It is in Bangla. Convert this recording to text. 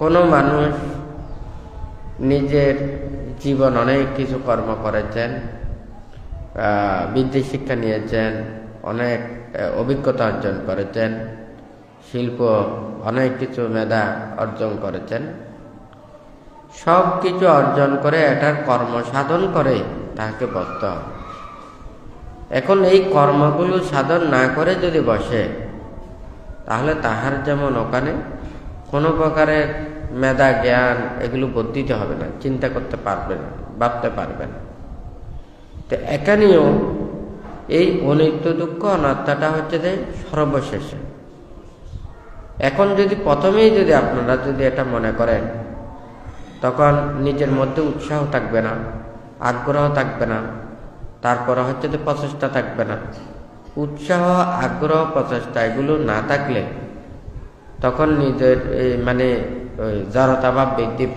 কোনো মানুষ নিজের জীবন অনেক কিছু কর্ম করেছেন বিদ্যা শিক্ষা নিয়েছেন, অনেক অভিজ্ঞতা অর্জন করেছেন, শিল্প অনেক কিছু মেধা অর্জন করেছেন। সব কিছু অর্জন করে এটার কর্ম সাধন করে তাকে বসতে। এখন এই কর্মগুলো সাধন না করে যদি বসে, তাহলে তাহার যেমন ওখানে কোনো প্রকারের মেধা, জ্ঞান এগুলো বর্ধিত হবে না, চিন্তা করতে পারবে না, ভাবতে পারবে না। তো এখানেও এই অনিত্য দুঃখ অনাত্মাটা হচ্ছে যে সর্বশেষে। এখন যদি প্রথমেই যদি আপনারা যদি এটা মনে করেন, তখন নিজের মধ্যে উৎসাহ থাকবে না, আগ্রহ থাকবে না, তারপরে হচ্ছে যে প্রচেষ্টা থাকবে না। উৎসাহ, আগ্রহ, প্রচেষ্টা এগুলো না থাকলে তখন নিজের মানে ওই জড়তাভাব বৃদ্ধি পায়।